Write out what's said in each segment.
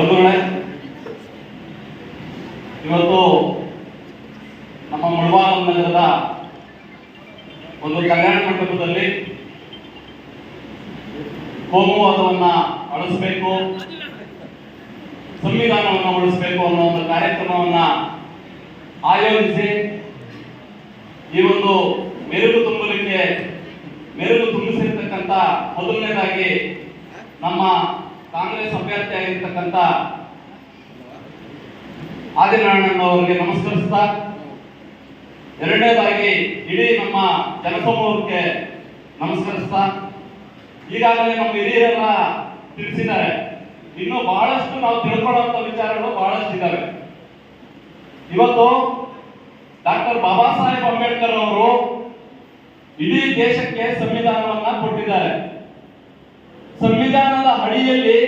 ಬಂಧುಗಳೇ, ಇವತ್ತು ನಮ್ಮ ಮುಳಬಾಗ ನಗರದ ಒಂದು ಕಲ್ಯಾಣ ಮಂಟಪದಲ್ಲಿ ಕೋಮುವಾದವನ್ನ ಅಳಿಸಬೇಕು, ಸಂವಿಧಾನವನ್ನು ಉಳಿಸಬೇಕು ಅನ್ನೋ ಒಂದು ಕಾರ್ಯಕ್ರಮವನ್ನ ಆಯೋಜಿಸಿ ಈ ಒಂದು ಮೆರುಗು ತುಂಬಲಿಕ್ಕೆ, ಮೆರುಗು ತುಂಬಿಸಿರ್ತಕ್ಕಂಥ ಮೊದಲನೇದಾಗಿ ನಮ್ಮ ಕಾಂಗ್ರೆಸ್ ಅಭ್ಯರ್ಥಿಯಾಗಿರ್ತಕ್ಕಂಥ ಆದಿನಾರಾಯಣ ಅವರಿಗೆ ನಮಸ್ಕರಿಸ್ತಾ ಎರಡನೇದಾಗಿ ಇಡೀ ನಮ್ಮ ಜನಸಮೂಹಕ್ಕೆ ನಮಸ್ಕರಿಸ್ತಾ ಈಗಾಗಲೇ ನಮ್ಮ ಹಿರಿಯರೆಲ್ಲ ತಿಳಿಸಿದ್ದಾರೆ. ಇನ್ನು ಬಹಳಷ್ಟು ನಾವು ತಿಳ್ಕೊಳ್ಳುವಂತ ವಿಚಾರಗಳು ಬಹಳಷ್ಟು ಇದ್ದಾವೆ. ಇವತ್ತು ಡಾಕ್ಟರ್ ಬಾಬಾ ಸಾಹೇಬ್ ಅಂಬೇಡ್ಕರ್ ಅವರು ಇಡೀ ದೇಶಕ್ಕೆ ಸಂವಿಧಾನವನ್ನ ಕೊಟ್ಟಿದ್ದಾರೆ. ಸಂವಿಧಾನದ ಅಡಿಯಲ್ಲಿ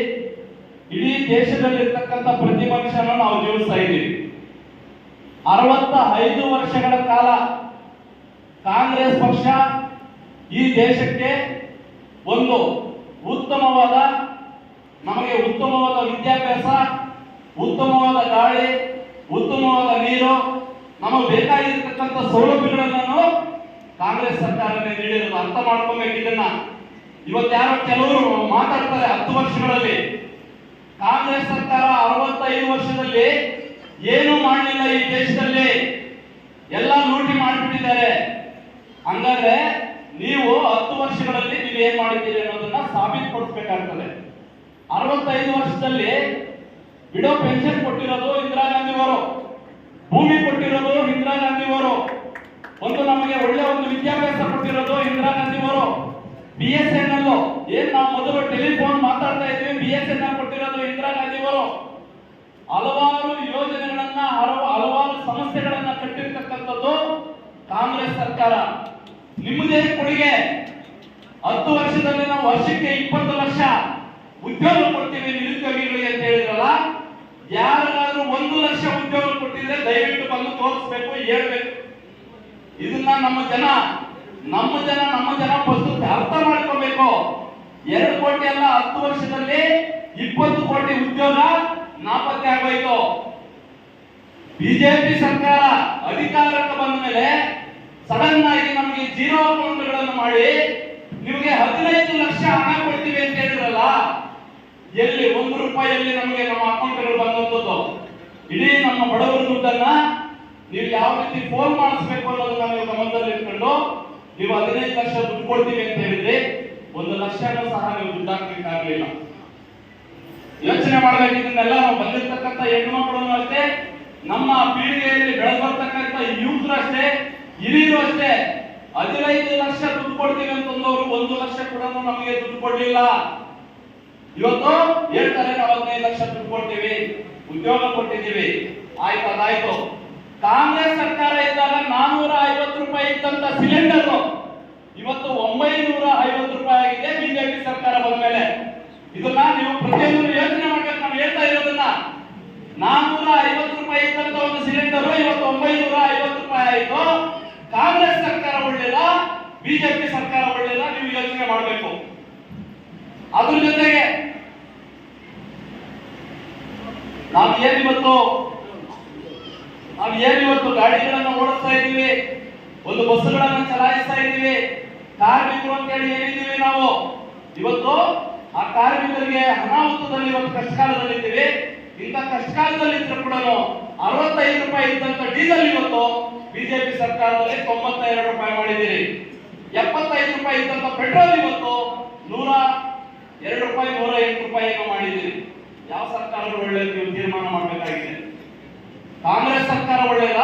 ಇಡೀ ದೇಶದಲ್ಲಿರ್ತಕ್ಕಂಥ ಪ್ರತಿ ಮನುಷ್ಯನ ನಾವು ಜೀವಿಸ್ತಾ ಇದ್ದೀವಿ. ಅರವತ್ತ ಐದು ವರ್ಷಗಳ ಕಾಲ ಕಾಂಗ್ರೆಸ್ ಪಕ್ಷ ಈ ದೇಶಕ್ಕೆ ಒಂದು ಉತ್ತಮವಾದ, ನಮಗೆ ಉತ್ತಮವಾದ ವಿದ್ಯಾಭ್ಯಾಸ, ಉತ್ತಮವಾದ ಗಾಳಿ, ಉತ್ತಮವಾದ ನೀರು, ನಮಗೆ ಬೇಕಾಗಿರ್ತಕ್ಕಂಥ ಸೌಲಭ್ಯಗಳನ್ನು ಕಾಂಗ್ರೆಸ್ ಸರ್ಕಾರನೇ ನೀಡಿರೋದು. ಅರ್ಥ ಮಾಡ್ಕೊಬೇಕು ಇವತ್ತು ಯಾರೋ ಕೆಲವರು ಮಾತಾಡ್ತಾರೆ ಹತ್ತು ವರ್ಷಗಳಲ್ಲಿ. ಕಾಂಗ್ರೆಸ್ ಸರ್ಕಾರ ಅರವತ್ತೈದು ವರ್ಷದಲ್ಲಿ ಏನು ಮಾಡಲಿಲ್ಲ ಈ ದೇಶದಲ್ಲಿ. ಎಲ್ಲ ಲೂಟಿ ಮಾಡಿಬಿಟ್ಟಿದ್ದಾರೆ. ಹಂಗಾದ್ರೆ ನೀವು ಹತ್ತು ವರ್ಷಗಳಲ್ಲಿ ನೀವು ಏನ್ ಮಾಡಿದ್ದೀರಿ ಅನ್ನೋದನ್ನ ಸಾಬೀತುಪಡಿಸ್ಬೇಕಾಗ್ತದೆ. ಅರವತ್ತೈದು ವರ್ಷದಲ್ಲಿ ಬಿಡೋ ಪೆನ್ಷನ್ ಕೊಟ್ಟಿರೋದು ಇಂದಿರಾ ಗಾಂಧಿಯವರು. ಭೂಮಿ ಕೊಟ್ಟಿರೋದು ಇಂದಿರಾ ಗಾಂಧಿಯವರು. ಒಂದು ನಮಗೆ ಒಳ್ಳೆ ಒಂದು ವಿದ್ಯಾಭ್ಯಾಸ ಕೊಟ್ಟಿರೋದು ಇಂದಿರಾ ಗಾಂಧಿ ಅವರು ಬಿ ಎಸ್ ಎನ್ ಎಲ್ ಏನ್ ನಾವು ಮೊದಲು ಟೆಲಿಫೋನ್ ಮಾತಾಡ್ತಾ ಇದ್ವಿ ಬಿ ಎಸ್ ಎನ್ ಎಲ್ ಕೊಟ್ಟಿರೋದು ಇಂದಿರಾ ಗಾಂಧಿ ಅವರು ಹಲವಾರು ಯೋಜನೆಗಳನ್ನ, ಹಲವು, ಹಲವಾರು ಸಮಸ್ಯೆಗಳನ್ನ ಕಟ್ಟಿರ್ತಕ್ಕಂಥದ್ದು ಕಾಂಗ್ರೆಸ್ ಸರ್ಕಾರ. ನಿಮ್ಮದೇ ಕೊಡುಗೆ. ಹತ್ತು ವರ್ಷದಲ್ಲಿ ನಾವು ವರ್ಷಕ್ಕೆ ಇಪ್ಪತ್ತು ಲಕ್ಷ ಉದ್ಯೋಗ ಕೊಡ್ತೀವಿ ನಿರುದ್ಯೋಗಿಗಳಿಗೆ ಅಂತ ಹೇಳಿದ್ರಲ್ಲ, ಯಾರಿಗಾದ್ರೂ ಒಂದು ಲಕ್ಷ ಉದ್ಯೋಗ ಕೊಟ್ಟಿದ್ರೆ ದಯವಿಟ್ಟು ಬಂದು ತೋರಿಸ್ಬೇಕು, ಹೇಳ್ಬೇಕು. ಇದನ್ನ ನಮ್ಮ ಜನ ನಮ್ಮ ಜನ ನಮ್ಮ ಜನ ಪ್ರಸ್ತುತಿ ಅರ್ಥ ಮಾಡ್ಕೋಬೇಕು. ಎರಡು ಕೋಟಿ ಅಲ್ಲ, ಹತ್ತು ವರ್ಷದಲ್ಲಿ ಇಪ್ಪತ್ತು ಕೋಟಿ ಉದ್ಯೋಗ ನಾಪತ್ತೆ ಆಗೋಯ್ತು. ಬಿಜೆಪಿ ಸರ್ಕಾರ ಅಧಿಕಾರಕ್ಕೆ ಬಂದ ಮೇಲೆ ಸಡನ್ ಆಗಿ ನಮಗೆ ಜೀರೋ ಅಕೌಂಟ್ಗಳನ್ನು ಮಾಡಿ ನಿಮಗೆ ಹದಿನೈದು ಲಕ್ಷ ಹಣ ಕೊಡ್ತೀವಿ ಅಂತ ಹೇಳಿದ್ರಲ್ಲ, ಎಲ್ಲಿ ಒಂದು ರೂಪಾಯಿಯಲ್ಲಿ ನಮಗೆ ನಮ್ಮ ಅಕೌಂಟ್ಗಳು ಬಂದಂತದ್ದು ಇಡೀ ನಮ್ಮ ಬಡವರ ದುಡ್ಡನ್ನ ನೀವು ಯಾವ ರೀತಿ ಫೋನ್ ಮಾಡಿಸ್ಬೇಕು ಅನ್ನೋದನ್ನ ನೀವು ಗಮನದಲ್ಲಿ ಇಟ್ಕೊಂಡು ನೀವು ಹದಿನೈದು ಲಕ್ಷ ದುಡ್ಡು ಕೊಡ್ತೀವಿ ಅಂತ ಹೇಳಿದ್ರೆ ಒಂದು ಲಕ್ಷನೂ ಸಹ ನೀವು ದುಡ್ಡು ಯೋಚನೆ ಮಾಡಬೇಕು, ಇದನ್ನೆಲ್ಲ ನಾವು ಬಂದಿರ್ತಕ್ಕಂಥ ಹೆಣ್ಮಕ್ಳು ಅಷ್ಟೇ, ನಮ್ಮ ಪೀಳಿಗೆಯಲ್ಲಿ ಬೆಳೆದು ಬರ್ತಕ್ಕಂಥ ಅಷ್ಟೇ, ಹಿರಿಯರು ಅಷ್ಟೇ, ಹದಿನೈದು ಲಕ್ಷ ದುಡ್ಡು ಕೊಡ್ತೀವಿ ಅಂತಂದವರು ಒಂದು ಲಕ್ಷ ಕೂಡ ನಮಗೆ ದುಡ್ಡು ಕೊಡ್ಲಿಲ್ಲ. ಇವತ್ತು ಹೇಳ್ತಾರೆ ನಾವು ಹದಿನೈದು ಲಕ್ಷ ದುಡ್ಡು ಕೊಡ್ತೀವಿ, ಉದ್ಯೋಗ ಕೊಟ್ಟಿದ್ದೀವಿ. ಆಯ್ತು, ಅದಾಯ್ತು. ಕಾಂಗ್ರೆಸ್ ಸರ್ಕಾರ ಇದ್ದಾಗ ನಾನೂರ ಐವತ್ತು ರೂಪಾಯಿ ಇದ್ದಂತ ಸಿಲಿಂಡರ್ ಇವತ್ತು ಒಂಬೈನೂರ ಐವತ್ತು ರೂಪಾಯಿ ಆಗಿದೆ, ಬಿಜೆಪಿ ಸರ್ಕಾರ ಬಂದ ಮೇಲೆ ಇದನ್ನ ನೀವು ಪ್ರತಿಯೊಂದು ಯೋಚನೆ ಮಾಡ್ಬೇಕು ನಾವು ಹೇಳ್ತಾ ಇರೋದನ್ನ. ನಾನೂರ ಐವತ್ತು ರೂಪಾಯಿ ಇದ್ದಂತ ಒಂದು ಸಿಲಿಂಡರ್ ಇವತ್ತು ಒಂಬೈನೂರ ಐವತ್ತು ರೂಪಾಯಿ ಆಯಿತು. ಕಾಂಗ್ರೆಸ್ ಸರ್ಕಾರ ಒಳ್ಳೆಲ್ಲ ಬಿಜೆಪಿ ಸರ್ಕಾರ ಒಳ್ಳೆಲ್ಲ ನೀವು ಯೋಚನೆ ಮಾಡಬೇಕು. ಅದ್ರ ಜೊತೆಗೆ ನಾವು ಏನಿವತ್ತು ನಾವು ಏನಿವತ್ತು ಗಾಡಿಗಳನ್ನು ಓಡಿಸ್ತಾ ಇದ್ದೀವಿ? ಒಂದು ಬಸ್ಸುಗಳನ್ನು ಚಲಾಯಿಸ್ತಾ ಇದ್ದೀವಿ. ಕಾರ್ಮಿಕರು ಅಂತ ಹೇಳಿ ಏನಿದ್ದೀವಿ ನಾವು? ಇವತ್ತು ಆ ಕಾರ್ಮಿಕರಿಗೆ ಅನಾಹುತದಲ್ಲಿ ಇವತ್ತು ಕಷ್ಟಕಾಲದಲ್ಲಿ ಇದ್ದೀವಿ ಇಂಥ ಕಷ್ಟಕಾಲದಲ್ಲಿ ಇದ್ರೂ ಕೂಡ ಅರವತ್ತೈದು ರೂಪಾಯಿ ಇದ್ದಂತ ಡೀಸೆಲ್ ಇವತ್ತು ಬಿಜೆಪಿ ಸರ್ಕಾರದಲ್ಲಿ ತೊಂಬತ್ತೆರಡು ರೂಪಾಯಿ ಮಾಡಿದ್ದೀರಿ. ಎಪ್ಪತ್ತೈದು ರೂಪಾಯಿ ಇದ್ದಂತ ಪೆಟ್ರೋಲ್ ಇವತ್ತು ನೂರ ಎರಡು ರೂಪಾಯಿ, ನೂರ ಎಂಟು ರೂಪಾಯಿ ಮಾಡಿದ್ದೀರಿ. ಯಾವ ಸರ್ಕಾರ ಒಳ್ಳೆಯದು ನೀವು ತೀರ್ಮಾನ ಮಾಡಬೇಕಾಗಿದೆ? ಕಾಂಗ್ರೆಸ್ ಸರ್ಕಾರ ಒಳ್ಳೆಯದ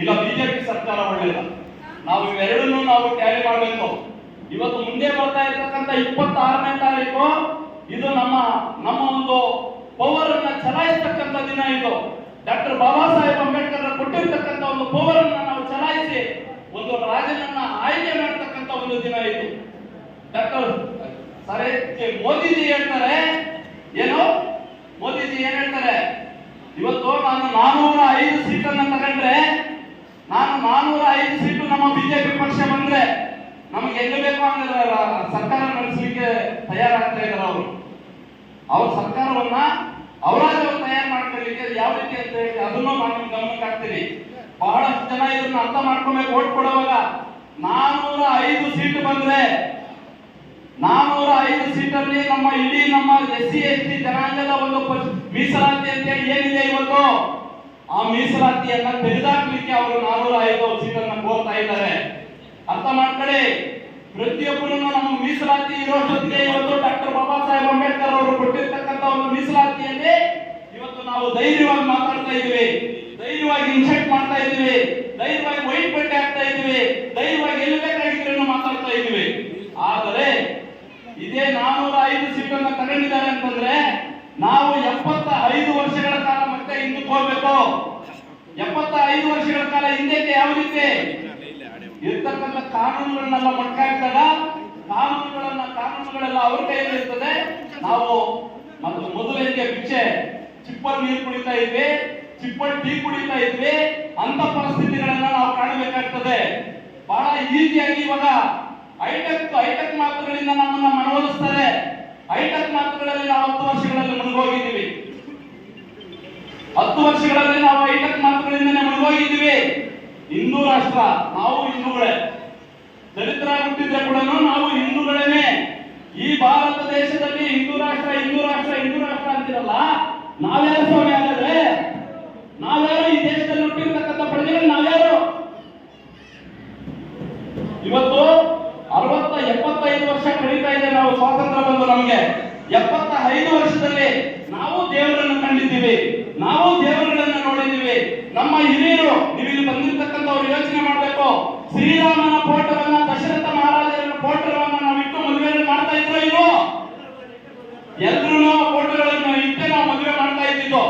ಇಲ್ಲ ಬಿಜೆಪಿ ಸರ್ಕಾರ ಒಳ್ಳೆಯದ ನಾವು ಇವೆರಡನ್ನು ನಾವು ಟ್ಯಾಲಿ ಮಾಡಬೇಕು. ಇವತ್ತು ಮುಂದೆ ಬರ್ತಾ ಇರ್ತಕ್ಕಂಥ ಇಪ್ಪತ್ತಾರನೇ ತಾರೀಕು, ಇದು ನಮ್ಮ ನಮ್ಮ ಒಂದು ಪವರ್ ಅನ್ನ ಚಲಾಯಿಸ್ತಕ್ಕಂಥ ದಿನ ಇದು. ಡಾಕ್ಟರ್ ಬಾಬಾ ಸಾಹೇಬ್ ಅಂಬೇಡ್ಕರ್ ಕೊಟ್ಟಿರ್ತಕ್ಕಂಥ ಒಂದು ಪವರ್ ಅನ್ನ ನಾವು ಚಲಾಯಿಸಿ ಒಂದು ರಾಜನನ್ನ ಆಯ್ಕೆ ಮಾಡ್ತಕ್ಕಂಥ ಒಂದು ದಿನ ಇದು. ಡಾಕ್ಟರ್, ಸರಿ ಮೋದಿಜಿ ಹೇಳ್ತಾರೆ, ಏನು? ಮೋದಿಜಿ ಏನ್ ಹೇಳ್ತಾರೆ? ಇವತ್ತು ನಾನೂರ ಐದು ಸೀಟನ್ನು ತಗೊಂಡ್ರೆ, ನಾನು ನಾನೂರ ಐದು ಸೀಟು ನಮ್ಮ ಬಿಜೆಪಿ ಪಕ್ಷ ಬಂದ್ರೆ ನಮ್ಗೆ ಎಲ್ಲಿ ಬೇಕೋ ಅಂದ್ರೆ ಸರ್ಕಾರ ನಡೆಸಲಿಕ್ಕೆ ತಯಾರಾಗ್ತಾ ಇದ್ದಾರೆ ಅವರು. ಅವ್ರ ಸರ್ಕಾರವನ್ನ ಅವರಾಗ ಅವ್ರು ತಯಾರು ಮಾಡ್ಕೊಳ್ಳಿಕ್ಕೆ ಯಾವ ರೀತಿ ಅಂತ ಹೇಳಿ ಅದನ್ನು ನಾನು ಗಮನಕ್ಕೆ ಹಾಕ್ತೀನಿ. ಬಹಳಷ್ಟು ಜನ ಇದನ್ನ ಅರ್ಥ ಮಾಡ್ಕೊಬೇಕು ಓಟ್ ಕೊಡುವಾಗ. ನಾನೂರ ಐದು ಸೀಟ್ ಬಂದ್ರೆ ನಾನೂರ ಐದು ಸೀಟಲ್ಲಿ ನಮ್ಮ ಇಡೀ ನಮ್ಮ ಎಸ್ ಸಿ, ಎಸ್ ಟಿ ಜನಾಂಗದ ಒಂದು ಮೀಸಲಾತಿ ಅಂತ ಹೇಳಿ ಏನಿದೆ ಇವತ್ತು? ಆ ಮೀಸಲಾತಿಯನ್ನ ತೆಗೆದಾಕ್ಲಿಕ್ಕೆ ಅವರು ನಾನೂರ ಐದು ಸೀಟನ್ನ ಕೋರ್ತಾ ಇದ್ದಾರೆ. ಅರ್ಥ ಮಾಡ್ಕೊಳ್ಳಿ. ಪ್ರತಿಯೊಬ್ಬರು ನಮ್ಮ ಮೀಸಲಾತಿ ಇರೋ ಜೊತೆಗೆ ಇವತ್ತು ಡಾಕ್ಟರ್ ಬಾಬಾ ಸಾಹೇಬ್ ಅಂಬೇಡ್ಕರ್ ಅವರು ಕೊಟ್ಟಿರ್ತಕ್ಕಂಥ ಒಂದು ಮೀಸಲಾತಿಯಲ್ಲಿ ಇವತ್ತು ನಾವು ಧೈರ್ಯವಾಗಿ ಮಾತಾಡ್ತಾ ಇದ್ದೀವಿ. ಧೈರ್ಯವಾಗಿ ಇನ್ಸೆಕ್ಟ್ ಮಾಡ್ತಾ ಇದ್ದೀವಿ. ಧೈರ್ಯವಾಗಿ ವೈಟ್ ಬಟ್ಟೆ ಹಾಕ್ತಾ ಇದ್ದೀವಿ. ಧೈರ್ಯವಾಗಿ ಎಲ್ಲಿ ಬೇಕಾಗಿದ್ರು ಮಾತಾಡ್ತಾ ಇದ್ದೀವಿ. ಆದರೆ, ಇದೇ ನಾನೂರ ಐದು ಸೀಟನ್ನ ತಗೊಂಡಿದ್ದಾರೆ ಅಂತಂದ್ರೆ, ನಾವು ಎಪ್ಪತ್ತ ಐದು ವರ್ಷಗಳ ಕಾಲ ಮತ್ತೆ ಹಿಂದಕ್ಕೆ ಹೋಗ್ಬೇಕು ಐದು ವರ್ಷಗಳ ಕಾಲ ಹಿಂದೆ ಯಾವ ರೀತಿ ಇರ್ತಕ್ಕಂಥ ಕಾನೂನುಗಳನ್ನೆಲ್ಲ ಮಟ್ಟಾಕ್ದಾಗ ಕಾನೂನುಗಳನ್ನ ಕಾನೂನುಗಳೆಲ್ಲ ಅವ್ರ ಕೈಯಲ್ಲಿ ಇರ್ತದೆ. ನಾವು ಮತ್ತು ಮೊದಲಿಗೆ ಭಿಕ್ಷೆ ಚಿಪ್ಪಲ್ ನೀರು ಕುಡಿತಾ ಇದ್ವಿ ಚಿಪ್ಪಲ್ ಟೀ ಕುಡಿತಾ ಇದ್ವಿ. ಅಂತ ಪರಿಸ್ಥಿತಿಗಳನ್ನ ನಾವು ಕಾಣಬೇಕಾಗ್ತದೆ. ಬಹಳ ಈಸಿಯಾಗಿ ಇವಾಗ ಹೈಟೆಕ್ ಹೈಟೆಕ್ ಮಾತುಗಳಿಂದ ನಮ್ಮನ್ನ ಮನವೊಲಿಸ್ತಾರೆ. ಹೈಟೆಕ್ ಮಾತುಗಳಲ್ಲಿ ನಾವು ಹತ್ತು ವರ್ಷಗಳಲ್ಲಿ ಮುಳುಗೋಗಿದ್ದೀವಿ ಹತ್ತು ವರ್ಷಗಳಲ್ಲಿ ನಾವು ಹೈಟೆಕ್ ಮಾತುಗಳಿಂದನೇ ಮುಳುಗೋಗಿದ್ದೀವಿ. ಹಿಂದೂ ರಾಷ್ಟ್ರ, ನಾವು ಹಿಂದೂಗಳೇ. ದಲಿತರ ಹುಟ್ಟಿದ್ರೆ ಕೂಡ ನಾವು ಹಿಂದೂಗಳೇನೆ. ಈ ಭಾರತ ದೇಶದಲ್ಲಿ ಹಿಂದೂ ರಾಷ್ಟ್ರ ಹಿಂದೂ ರಾಷ್ಟ್ರ ಹಿಂದೂ ರಾಷ್ಟ್ರ ಅಂತಿರಲ್ಲ? ನಾವ್ಯಾರು ಸ್ವಾಮಿ ಹಾಗಾದ್ರೆ? ನಾವ್ಯಾರು ಈ ದೇಶದಲ್ಲಿ ಹುಟ್ಟಿರ್ತಕ್ಕಂಥ ಪ್ರಜೆಗಳು ನಾವ್ಯಾರು? ಇವತ್ತು ಅರವತ್ತ, ಎಪ್ಪತ್ತೈದು ವರ್ಷ ಕಳೀತಾ ಇದೆ ನಾವು ಸ್ವಾತಂತ್ರ್ಯ ಬಂದು ನಮಗೆ. ಎಪ್ಪತ್ತ ಐದು ವರ್ಷದಲ್ಲಿ ನಾವು ದೇವರನ್ನು ಕಂಡಿದ್ದೀವಿ. ನಾವು ದೇವರುಗಳನ್ನ ನೋಡಿದ್ದೀವಿ. ನಮ್ಮ ಹಿರಿಯರು, ನೀವು ಇಲ್ಲಿ ಬಂದಿರತಕ್ಕಂಥವ್ರು ಯೋಚನೆ ಮಾಡಬೇಕು. ಶ್ರೀರಾಮನ ಫೋಟೋವನ್ನ ದಶರಥ ಮಹಾರಾಜರ ಫೋಟೋವನ್ನ ನಾವು ಇಟ್ಟು ಮದುವೆ ಮಾಡ್ತಾ ಇದ್ರು ಇಲ್ವೋ? ಎಲ್ರು ಫೋಟೋಗಳನ್ನು ಇಟ್ಟೆ ನಾವು ಮದುವೆ ಮಾಡ್ತಾ ಇದ್ದಿದ್ದು.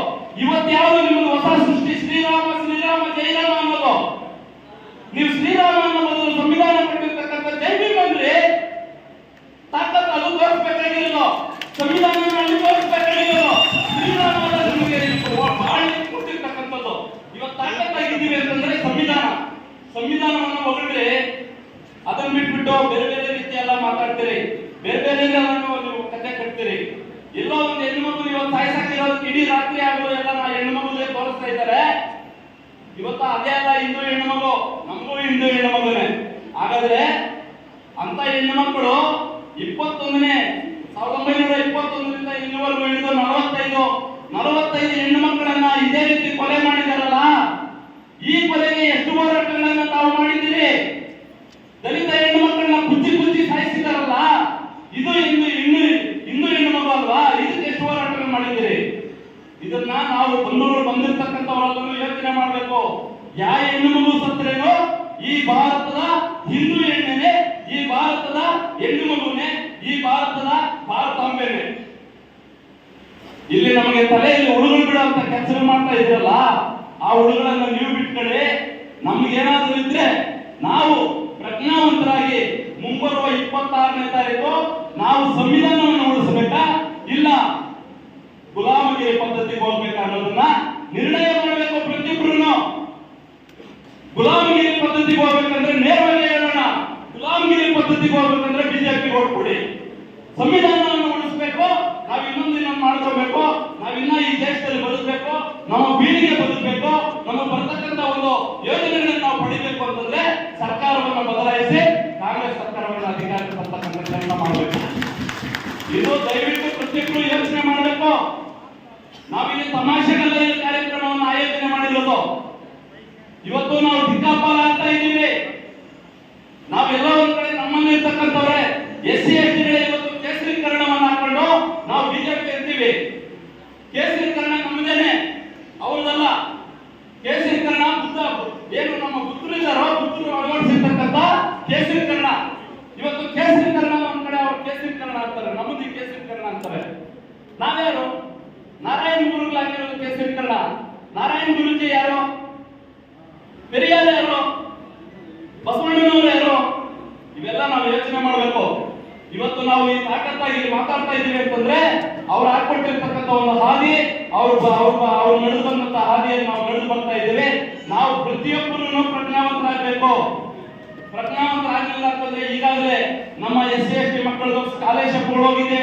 ಇವತ್ತು ಯಾವುದು ನಿಮ್ಗೆ ಹೊಸ ಸೃಷ್ಟಿ ಶ್ರೀರಾಮ ಜೈರಾಮ ಅನ್ನೋದು ನೀವು ಶ್ರೀರಾಮ ಅನ್ನೋ ಬದಲು ಸಂವಿಧಾನ ಕೊಟ್ಟಿರ್ತಕ್ಕಂಥ ಜೈ ಭೀಮ್ ಅಂದ್ರೆ ತಾಕತ್ ಅದು ತೋರಿಸ್ಬೇಕಾಗಿರೋದು ಸಂವಿಧಾನ ಅಲ್ಲಿ ತೋರಿಸ್ಬೇಕಾಗಿರೋದು ಶ್ರೀರಾಮ ಅನ್ನೋದು ನಿಮಗೆ ಬಾಳಿ ಕೊಟ್ಟಿರ್ತಕ್ಕಂಥದ್ದು ಇವತ್ತು ತಾಕತ್ತಾಗಿದ್ದೀವಿ ಅಂತಂದ್ರೆ ಸಂವಿಧಾನ. ಸಂವಿಧಾನವನ್ನು ಹೊಗಳಿದ್ರೆ ಅದನ್ನ ಬಿಟ್ಬಿಟ್ಟು ಬೇರೆ ಬೇರೆ ರೀತಿ ಎಲ್ಲ ಮಾತಾಡ್ತೀರಿ. ಬೇರೆ ಬೇರೆ ನೀವು ಕತೆ ಕಟ್ತೀರಿ. ಎಲ್ಲೋ ಒಂದು ಹೆಣ್ಣು ಮಗು ಇವತ್ತು ಸಾಯಿಸಾಕಿರೋದಕ್ಕೆ ಇಡೀ ರಾತ್ರಿ ಆಗೋ ಎಲ್ಲ ನಾ ಹೆಣ್ಣು ತೋರಿಸ್ತಾ ಇದ್ದಾರೆ. ಇವತ್ತು ಅದೇ ಅಲ್ಲ ಹಿಂದೂ ಹೆಣ್ಣು ಮಗು. ನಮಗೂ ಹಿಂದೂ ಹೆಣ್ಣು ಮಗುನೇ. ಹಾಗಾದ್ರೆ ಅಂತ ಹೆಣ್ಣು ಮಕ್ಕಳು ಇಪ್ಪತ್ತೊಂದನೇ, ಸಾವಿರದ ಒಂಬೈನೂರ ಇಪ್ಪತ್ತೊಂದರಿಂದ ಇನ್ನುವರೆಗೂ ಹಿಡಿದು ನಲವತ್ತೈದು ನಲವತ್ತೈದು ಹೆಣ್ಣು ಮಕ್ಕಳನ್ನ ಇದೇ ರೀತಿ ಕೊಲೆ ಮಾಡಿದಾರಲ್ಲ ಈ ಕೊಲೆಗೆ ಎಷ್ಟು ಹೋರಾಟಗಳನ್ನ ತಾವು ಮಾಡಿದ್ದೀರಿ ದಲಿತ ಹೆಣ್ಣು ಮಕ್ಕಳನ್ನ ಕುಚ್ಚಿ ಕುಚ್ಚಿ ಸಾಯಿಸಿದಾರಲ್ಲ ಇದು ಇನ್ನು ಇನ್ನು ಹಿಂದೂ ಹೆಣ್ಣು ಮಗು ಅಲ್ವಾ ಇದಕ್ಕೆ ಎಷ್ಟು ಹೋರಾಟಗಳು ಮಾಡಿದ್ದೀರಿ ಇದನ್ನ ನಾವು ಬಂದವರು ಬಂದಿರ್ತಕ್ಕಂಥವರೆಲ್ಲರೂ ಯೋಚನೆ ಮಾಡಬೇಕು ಯಾವ ಹೆಣ್ಣು ಮಗು ಸತ್ರೇನೋ ಈ ಭಾರತದ ಹಿಂದೂ ಹೆಣ್ಣೆನೆ ಈ ಭಾರತದ ಹೆಣ್ಣು ಮಗುನೆ, ಈ ಭಾರತದ ಭಾರತಾಂಬೆನೆ. ಇಲ್ಲಿ ನಮಗೆ ತಲೆಯಲ್ಲಿ ಹುಡುಗರು ಬಿಡೋ ಅಂತ ಕೆಲಸ ಮಾಡ್ತಾ ಇದ್ರಲ್ಲ ಆ ಹುಡುಗರನ್ನ ನೀವು ಬಿಟ್ಕೊಳ್ಳಿ. ನಮ್ಗೇನಾದ್ರೂ ಇದ್ರೆ ನಾವು ಪ್ರಜ್ಞಾವಂತರಾಗಿ ಮುಂಬರುವ ಇಪ್ಪತ್ತಾರನೇ ತಾರೀಕು ನಾವು ಸಂವಿಧಾನವನ್ನು ಉಳಿಸಬೇಕಾ? ಇಲ್ಲ. ಗುಲಾಮಗಿರಿ ಪದ್ಧತಿಗೆ ಹೋಗ್ಬೇಕಾ ಅನ್ನೋದನ್ನ ನಿರ್ಣಯ ಮಾಡಬೇಕು ಪ್ರತಿಯೊಬ್ಬರು ಗುಲಾಮಗಿರಿ ಪದ್ಧತಿಗೆ ಹೋಗ್ಬೇಕಂದ್ರೆ ನೇರವಾಗಿ ಹೇಳೋಣ. ಗುಲಾಮಗಿರಿ ಪದ್ಧತಿಗೆ ಹೋಗ್ಬೇಕಂದ್ರೆ ಬಿಜೆಪಿ ಓಟ್ ಕೊಡಿ ಸಂವಿಧಾನವನ್ನು ಉಳಿಸ್ಬೇಕು, ನಾವ್ ಇನ್ನೊಂದು ಇನ್ನೊಂದು ಮಾಡ್ಕೋಬೇಕು ನಾವಿನ್ನ ಈ ದೇಶದಲ್ಲಿ ಬದುಕಬೇಕು, ನಮ್ಮ ಪೀಳಿಗೆ ಬದುಕಬೇಕು, ನಮ್ಮ ಬರ್ತಕ್ಕಂಥ ಒಂದು ಯೋಜನೆಗಳನ್ನು ನಾವು ಪಡಿಬೇಕು ಅಂತಂದ್ರೆ ಸರ್ಕಾರವನ್ನು ಬದಲಾಯಿಸಿ ಕಾಂಗ್ರೆಸ್ ಸರ್ಕಾರವನ್ನು ಅಧಿಕಾರಕ್ಕೆ ತರ್ತಕ್ಕಂಥ ಕೆಲಸ ಮಾಡಬೇಕು. ಇದು ದಯವಿಟ್ಟು ಪ್ರತಿಯೊಬ್ಬರು ಯೋಚನೆ ಮಾಡಬೇಕು. ನಾವಿಲ್ಲಿ ತಮಾಷೆಗಲ್ಲ ಈ ಕಾರ್ಯಕ್ರಮವನ್ನು ಆಯೋಜನೆ ಮಾಡಿರೋದು. ಇವತ್ತು ನಾವು ದಿಕ್ಕಾಪಾಲ ಆಗ್ತಾ ಇದ್ದೀವಿ ನಾವೆಲ್ಲ ಒಂದ್ ಕಡೆ ನಮ್ಮಲ್ಲಿ ಇರ್ತಕ್ಕಂಥವ್ರೆ ಎಸ್ ಸಿ ಎಸ್ ಟಿಗಳೇ ಇವತ್ತು ಕೇಸರೀಕರಣವನ್ನು ಹಾಕೊಂಡು ನಾವು ಬಿಜೆಪಿ ಇರ್ತೀವಿ ಕೇಸರೀಕರಣ ನಮ್ಮದೇನೆ ಅವ್ರದಲ್ಲ ಕೇಸರೀಕರಣ ಬುದ್ಧ ಏನು ನಮ್ಮ ಬುದ್ಧರಿದ್ದಾರೋ ಬುದ್ಧರು ಅಳವಡಿಸಿರ್ತಕ್ಕಂಥ ಕೇಸರೀಕರಣ ಇವತ್ತು ಕೇಸರೀಕರಣ ಒಂದ್ ಕಡೆ ಅವ್ರು ಕೇಸರೀಕರಣ ಅಂತಾರೆ ನಮ್ಮದು ಕೇಸರೀಕರಣ ಅಂತಾರೆ ನಾವ್ಯಾರು ನಾರಾಯಣ ಗುರುಗಳಾಗಿರೋದು ಕೇಸರೀಕರಣ ನಾರಾಯಣ ಗುರುಜಿ ಯಾರು ಪೆರಿಯಾರ್ ಯಾರು ಬಸವಣ್ಣನವರು ಯಾರು ಇವೆಲ್ಲ ನಾವು ಯೋಚನೆ ಮಾಡಬೇಕು. ಇವತ್ತು ನಾವು ಈ ತಾಕತ್ತಾಗಿ ಮಾತಾಡ್ತಾ ಇದ್ದೀವಿ ಅಂತಂದ್ರೆ, ಅವ್ರು ಹಾಕೊಟ್ಟಿರ್ತಕ್ಕಂಥ ಒಂದು ಹಾದಿ, ಅವ್ರ ಅವ್ರು ನಡೆದು ಬಂದಂತ ಹಾದಿಯನ್ನು ನಾವು ನಡೆದು ಬರ್ತಾ ಇದ್ದೀವಿ. ನಾವು ಪ್ರತಿಯೊಬ್ಬರೂ ಪ್ರಜ್ಞಾವಂತರಾಗಬೇಕು. ಪ್ರಜ್ಞಾವಂತರಾಗಲಿಲ್ಲ ಅಂತಂದ್ರೆ ಈಗಾಗಲೇ ನಮ್ಮ ಎಸ್ ಸಿ ಎಸ್ ಟಿ ಮಕ್ಕಳದು ಸ್ಕಾಲರ್ಶಿಪ್ಗಳು ಹೋಗಿದೆ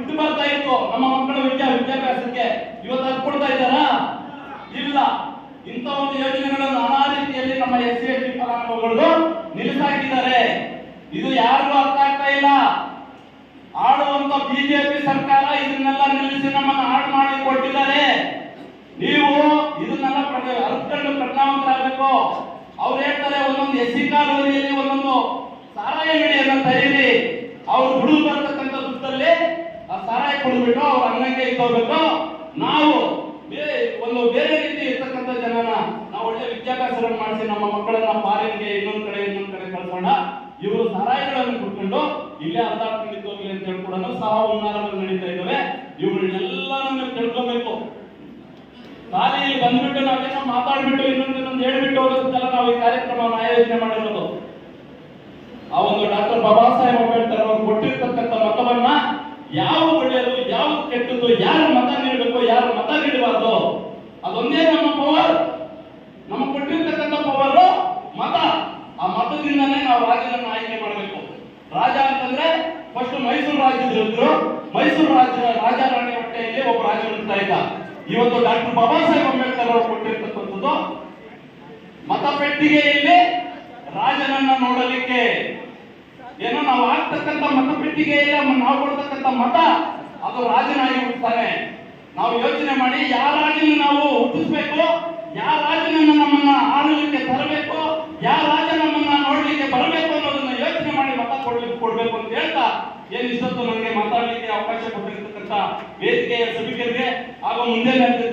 ದುಡ್ಡು ಬರ್ತಾ ಇತ್ತು. ನಮ್ಮ ಮಕ್ಕಳ ವಿದ್ಯಾ ವಿದ್ಯಾಭ್ಯಾಸಕ್ಕೆ ಇವತ್ತು ಅದು ಕೊಡ್ತಾ ಇದ್ದಾರಾ? ಇಲ್ಲ. ಇಂಥ ಒಂದು ಯೋಜನೆಗಳನ್ನು ನಾನಾ ರೀತಿಯಲ್ಲಿ ನಮ್ಮ ಎಸ್ ಸಿ ಎಸ್ ಟಿ ಫಲಾನುಭವಿಗಳು ನಿಲ್ಲಿಸಾಕಿದ್ದಾರೆ. ಇದು ಯಾರಿಗೂ ಅರ್ಥ ಆಗ್ತಾ ಇಲ್ಲ. ಆಡುವಂತ ಬಿಜೆಪಿ ಸರ್ಕಾರ ಇದನ್ನೆಲ್ಲ ನಿಲ್ಲಿಸಿ ನಮ್ಮನ್ನು ಹಾಳು ಮಾಡಿ ಕೊಟ್ಟಿದ್ದಾರೆ. ನೀವು ಇದನ್ನೆಲ್ಲ ಅರ್ಥಕೊಂಡು ಪರಿಣಾಮಕರಾಗಬೇಕು ಅವ್ರು ಹೇಳ್ತಾರೆ, ಒಂದೊಂದು ಎಸ್ ಸಿ ಕಾಲೋನಿಯಲ್ಲಿ ಒಂದೊಂದು ಸಾರಾಯಿ ಅಂಗಡಿಯನ್ನ ತೆರೀರಿ ಅವ್ರು ಹುಡುಗ ಬರ್ತಕ್ಕಂಥ ದುಡ್ಡಲ್ಲಿ ಆ ಅನ್ನಕ್ಕೆ ಅವ್ರ ಅನ್ನಂಗೆ ಇದ್ದೋಗ್ಬೇಕು ನಾವು ಒಂದು ಬೇರೆ ರೀತಿ ಇರ್ತಕ್ಕಂಥ ಜನನ ನಾವು ಒಳ್ಳೆ ವಿದ್ಯಾಭ್ಯಾಸಗಳನ್ನು ಮಾಡಿಸಿ ನಮ್ಮ ಮಕ್ಕಳನ್ನ ಫಾರಿನ್ಗೆ ಇನ್ನೊಂದ್ ಕಡೆ ಇನ್ನೊಂದ್ ಕಡೆ ಕಳ್ಸೋಣ ಇವರು ಸಹಾಯಗಳನ್ನು ಕೊಟ್ಕೊಂಡು ಇಲ್ಲೇ ಅರ್ಧಾಡ್ಕೊಂಡು ಹೋಗ್ಲಿ ಅಂತ ಹೇಳ್ಕೊಂಡು ಸಹ ಹುನ್ನಾರಗಳು ನಡೀತಾ ಇದ್ದಾವೆ. ಇವುಗಳನ್ನೆಲ್ಲ ನೀವು ತಿಳ್ಕೊಬೇಕು. ಖಾಲಿ ಬಂದ್ಬಿಟ್ಟು ನಾವೇನೋ ಮಾತಾಡ್ಬಿಟ್ಟು ಇನ್ನೊಂದು ಇನ್ನೊಂದು ಹೇಳ್ಬಿಟ್ಟು ಹೋಗೋದಕ್ಕೆಲ್ಲ ನಾವು ಈ ಕಾರ್ಯಕ್ರಮವನ್ನು ಆಯೋಜನೆ ಮಾಡಿರೋದು. ಆ ಒಂದು ಡಾಕ್ಟರ್ ಬಾಬಾ ಸಾಹೇಬ್ ಅಂಬೇಡ್ಕರ್ ಅವರು ಕೊಟ್ಟಿರ್ತಕ್ಕಂಥ ಮತವನ್ನ ಯಾವ ಒಳ್ಳೆಯದು ಯಾವ ಕೆಟ್ಟದ್ದು, ಯಾರು ಮತ ನೀಡಬೇಕು, ಯಾರು ಮತ ನೀಡಬಾರ್ದು, ಅದೊಂದೇ ನಮ್ಮ ಪವರ್ ನಮ್ಮ ಕೊಟ್ಟಿರ್ತಕ್ಕಂಥ ಪವರ್ ಮತ. ಆ ಮತದಿಂದನೇ ನಾವು ರಾಜನನ್ನ ಆಯ್ಕೆ ಮಾಡಬೇಕು. ರಾಜ ಅಂತಂದ್ರೆ ಫಸ್ಟ್ ಮೈಸೂರು ರಾಜ್ಯದಲ್ಲಿದ್ರು ಮೈಸೂರು ರಾಜ್ಯ, ರಾಜ ರಾಣಿ ಹೊಟ್ಟೆಯಲ್ಲಿ ಒಬ್ಬ ರಾಜ ಇರ್ತಾ ಇದ್ದ. ಇವತ್ತು ಡಾಕ್ಟರ್ ಬಾಬಾ ಸಾಹೇಬ್ ಅಂಬೇಡ್ಕರ್ ಅವರು ಕೊಟ್ಟಿರ್ತಕ್ಕಂಥದ್ದು. ಮತಪೆಟ್ಟಿಗೆಯಲ್ಲಿ ರಾಜನನ್ನ ನೋಡಲಿಕ್ಕೆ. ಏನೋ ನಾವು ಆಗ್ತಕ್ಕಂಥ ಮತ ಪೆಟ್ಟಿಗೆಯಲ್ಲಿ ನಾವು ಕೊಡ್ತಕ್ಕಂಥ ಮತ ಅದು ರಾಜನಾಗಿ ಹುಟ್ಟುತ್ತಾನೆ ನಾವು ಯೋಚನೆ ಮಾಡಿ ಯಾವ ರಾಜನ ನಾವು ಹುಟ್ಟಿಸ್ಬೇಕು, ಯಾವ ರಾಜನನ್ನು ನಮ್ಮನ್ನ ಆಡಲಿಕ್ಕೆ ತರಬೇಕು, ಯಾವ ರಾಜ ನಮ್ಮನ್ನ ನೋಡ್ಲಿಕ್ಕೆ ಬರಬೇಕು ಅನ್ನೋದನ್ನ ಯೋಚನೆ ಮಾಡಿ ಮತ ಕೊಡ್ಲಿಕ್ಕೆ ಕೊಡ್ಬೇಕು ಅಂತ ಹೇಳ್ತಾ ಏನ್ ನನಗೆ ಮಾತಾಡ್ಲಿಕ್ಕೆ ಅವಕಾಶ ಕೊಟ್ಟಿರ್ತಕ್ಕಂಥ ವೇದಿಕೆಯ ಸಭಿಕರಿಗೆ ಹಾಗೂ ಮುಂದೆ ನಡೆದ